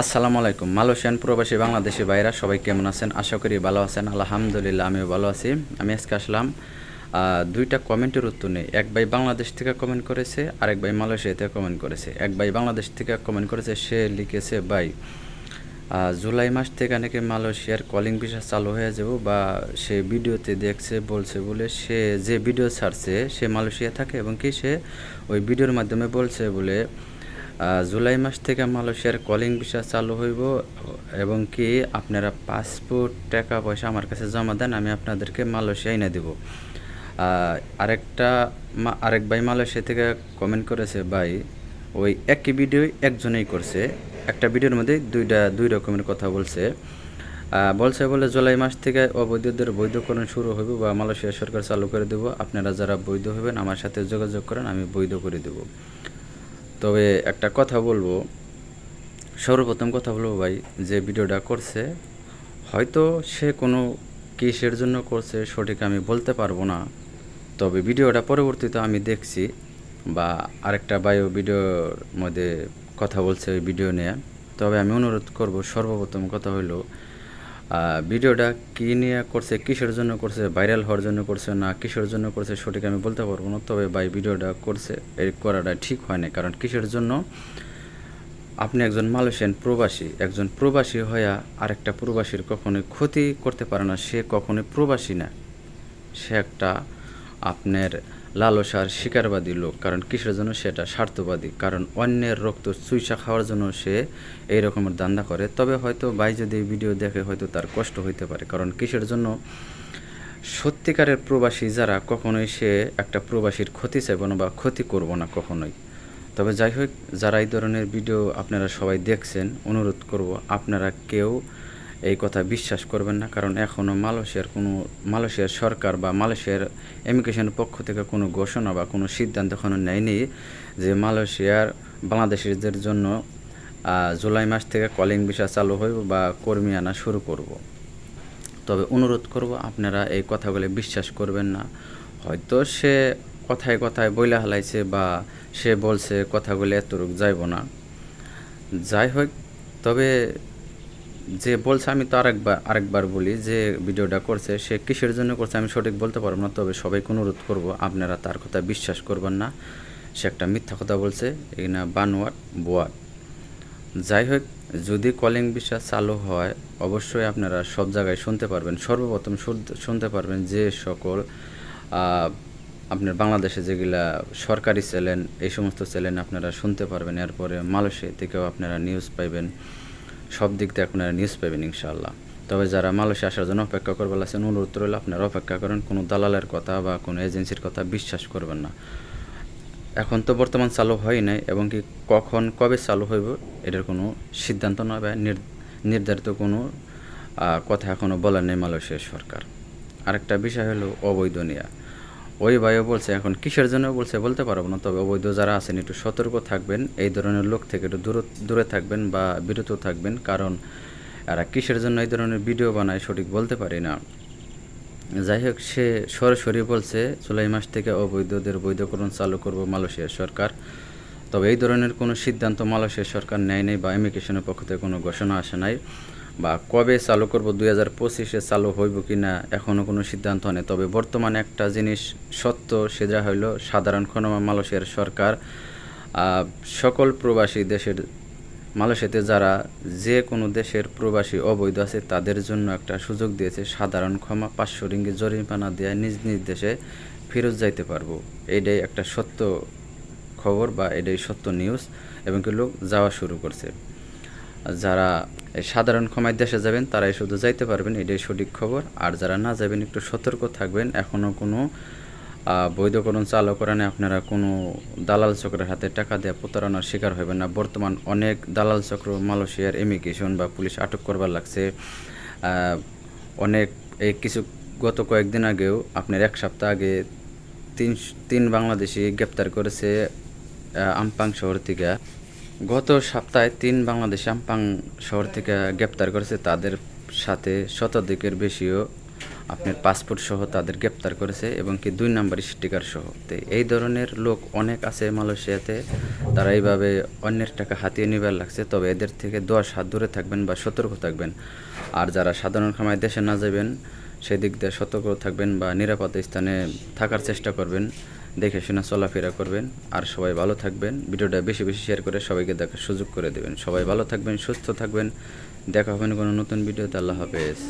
আসসালামু আলাইকুম। মালয়েশিয়ান প্রবাসী বাংলাদেশি ভাইরা সবাই কেমন আছেন? আশা করি ভালো আছেন। আলহামদুলিল্লাহ, আমিও ভালো আছি। আমি আজকে আসলাম দুইটা কমেন্টের উত্তর নেই এক ভাই বাংলাদেশ থেকে কমেন্ট করেছে আর এক ভাই মালয়েশিয়া থেকে কমেন্ট করেছে। এক ভাই বাংলাদেশ থেকে কমেন্ট করেছে, সে লিখেছে, ভাই জুলাই মাস থেকে নাকি মালয়েশিয়ার কলিং ভিসা চালু হয়ে যাব বা সে ভিডিওতে দেখছে, বলছে বলে সে যে ভিডিও ছাড়ছে, সে মালয়েশিয়া থাকে এবং কি সে ওই ভিডিওর মাধ্যমে বলছে বলে জুলাই মাস থেকে মালয়েশিয়ার কলিং ভিসা চালু হইব, এবং কি আপনারা পাসপোর্ট টাকা পয়সা আমার কাছে জমা দেন, আমি আপনাদেরকে মালয়েশিয়া এনে দেবো। আরেকটা আরেক ভাই মালয়েশিয়া থেকে কমেন্ট করেছে, ভাই, ওই একই ভিডিও একজনেই করছে। একটা ভিডিওর মধ্যে দুইটা, দুই রকমের কথা বলছে। বলছে বলে জুলাই মাস থেকে অবৈধদের বৈধকরণ শুরু হবে বা মালয়েশিয়া সরকার চালু করে দেবো। আপনারা যারা বৈধ হবেন, আমার সাথে যোগাযোগ করেন, আমি বৈধ করে দেবো। তবে একটা কথা বলব। সর্বপ্রথম কথা বলব ভাই, যে ভিডিওটা করছে, হয়তো সে কোনো কিসের জন্য করছে সঠিক আমি বলতে পারব না। তবে ভিডিওটা পরবর্তীতে আমি দেখছি বা আরেকটা বায়ো ভিডিওর মধ্যে কথা বলছে ওই ভিডিও নিয়ে। তবে আমি অনুরোধ করব, সর্বপ্রথম কথা হলো ভিডিওটা কী নিয়ে করছে, কিসের জন্য করছে ভাইরাল হওয়ার জন্য করছে, না কিসের জন্য করছে, সঠিক আমি বলতে পারব না, তবে ভাই ভিডিওটা করছে, এই করাটা ঠিক হয় না কারণ কিসের জন্য? আপনি একজন মালয়েশিয়ান প্রবাসী, একজন প্রবাসী হইয়া আরেকটা প্রবাসীর কখনোই ক্ষতি করতে পারে না, সে কখনোই প্রবাসী না। সে একটা আপনার লালসার শিকারবাদী লোক, কারণ কিসের জন্য সেটা? স্বার্থবাদী। কারণ অন্যের রক্ত চুইসা খাওয়ার জন্য সে এই রকমের দান্দা করে। তবে হয়তো ভাই যদি ভিডিও দেখে, হয়তো তার কষ্ট হইতে পারে। কারণ কিসের জন্য? সত্যিকারের প্রবাসী যারা কখনোই সে একটা প্রবাসীর ক্ষতি চাইব না বা ক্ষতি করব না কখনোই। তবে যাই হোক, যারা এই ধরনের ভিডিও আপনারা সবাই দেখছেন, অনুরোধ করব আপনারা কেউ এই কথা বিশ্বাস করবেন না, কারণ এখনও মালয়েশিয়ার কোনো, মালয়েশিয়ার সরকার বা মালয়েশিয়ার ইমিগ্রেশনের পক্ষ থেকে কোনো ঘোষণা বা কোনো সিদ্ধান্ত এখনও নেয়নি যে মালয়েশিয়ার বাংলাদেশিদের জন্য জুলাই মাস থেকে কলিং ভিসা চালু হইব বা কর্মী আনা শুরু করব। তবে অনুরোধ করব, আপনারা এই কথাগুলি বিশ্বাস করবেন না। হয়তো সে কথায় কথায় বইলা হালাইছে বা সে বলছে কথাগুলি এত এতটুক যাইব না। যাই হোক, তবে যে বলছে আমি তো আরেকবার আরেকবার বলি যে ভিডিওটা করছে, সে কিসের জন্য করছে আমি সঠিক বলতে পারব না, তবে সবাইকে অনুরোধ করব, আপনারা তার কথা বিশ্বাস করবেন না। সে একটা মিথ্যা কথা বলছে, এই না বানোয়াট, বোয়াট। যাই হোক, যদি কলিং বিশ্বাস চালু হয়, অবশ্যই আপনারা সব জায়গায় শুনতে পারবেন। সর্বপ্রথম শুনতে পারবেন যে সকল আপনার বাংলাদেশে যেগুলা সরকারি চ্যানেল, এই সমস্ত চ্যানেল আপনারা শুনতে পারবেন। এরপরে মালয়েশিয়া থেকেও আপনারা নিউজ পাইবেন। সব দিক থেকে আপনারা নিউজ পাবেন ইনশাআল্লাহ। তবে যারা মালয়েশিয়া আসার জন্য অপেক্ষা করবেন আছেন অনুরোধ রইল আপনারা অপেক্ষা করেন, কোনো দালালের কথা বা কোনো এজেন্সির কথা বিশ্বাস করবেন না। এখন তো বর্তমান চালু হয় নাই, এবং কি কখন, কবে চালু হইব, এটার কোনো সিদ্ধান্ত নয় বা নির্ধারিত কোনো কথা এখনও বলার নেই মালয়েশিয়ার সরকার। আরেকটা বিষয় হলো অবৈধ নিয়া। ওই ভাইও বলছে, এখন কিসের জন্য? বলছে, বলতে পারব না। তবে অবৈধ যারা আছেন, একটু সতর্ক থাকবেন। এই ধরনের লোক থেকে একটু দূর দূরে থাকবেন বা বিরত থাকবেন, কারণ এরা কিসের জন্য এই ধরনের ভিডিও বানায় সঠিক বলতে পারি না। যাই হোক, সে সরাসরি বলছে, জুলাই মাস থেকে অবৈধদের বৈধকরণ চালু করব মালয়েশিয়ার সরকার। তবে এই ধরনের কোনো সিদ্ধান্ত মালয়েশিয়ার সরকার নেয় নাই বা ইমিগ্রেশনের পক্ষ থেকে কোনো ঘোষণা আসে নাই। বা কবে চালু করব দুই হাজার পঁচিশে চালু হইব কি না এখনও কোনো সিদ্ধান্ত নেই। তবে বর্তমানে একটা জিনিস সত্য, সেটা হইল সাধারণ ক্ষণমা মালয়েশিয়ার সরকার সকল প্রবাসী দেশের, মালয়েশিয়াতে যারা যে কোনো দেশের প্রবাসী অবৈধ আছে, তাদের জন্য একটা সুযোগ দিয়েছে সাধারণ ক্ষমা, পাঁচশো রিঙ্গি জরিমানা দেওয়া নিজ নিজ দেশে ফেরত যাইতে পারব। এটাই একটা সত্য খবর বা এটাই সত্য নিউজ এবং কি লোক যাওয়া শুরু করছে। যারা সাধারণ ক্ষমায় দেশে যাবেন, তারাই শুধু যাইতে পারবেন, এটাই সঠিক খবর। আর যারা না যাবেন, একটু সতর্ক থাকবেন। এখনও কোনো বৈধকরণ চালু করেন আপনারা কোনো দালাল চক্রের হাতে টাকা দেওয়া প্রতারণার শিকার হবেন না। বর্তমান অনেক দালাল চক্র মালয়েশিয়ার ইমিগ্রেশন বা পুলিশ আটক করবার লাগছে। অনেক, এই কিছু, গত কয়েকদিন আগেও আপনার এক সপ্তাহ আগে তিন তিন বাংলাদেশি গ্রেপ্তার করেছে আমপাং শহর থেকে। গত সপ্তাহে তিন বাংলাদেশি আমপাং শহর থেকে গ্রেপ্তার করেছে। তাদের সাথে শতাধিকের বেশিও আপনার পাসপোর্ট সহ তাদের গ্রেপ্তার করেছে এবং কি দুই নাম্বার স্টিকার সহ। তো এই ধরনের লোক অনেক আছে মালয়েশিয়াতে। তারা এইভাবে অন্যের টাকা হাতিয়ে নিবার লাগছে। তবে এদের থেকে দশ হাত দূরে থাকবেন বা সতর্ক থাকবেন। আর যারা সাধারণ খামায় দেশে না যাবেন, সেদিক দিয়ে সতর্ক থাকবেন বা নিরাপদ স্থানে থাকার চেষ্টা করবেন। দেখে শুনে চলাফেরা করবেন। আর সবাই ভালো থাকবেন। ভিডিওটা বেশি বেশি শেয়ার করে সবাইকে দেখার সুযোগ করে দেবেন। সবাই ভালো থাকবেন, সুস্থ থাকবেন। দেখা হবেন কোনো নতুন ভিডিওতে। আল্লাহ হাফেজ।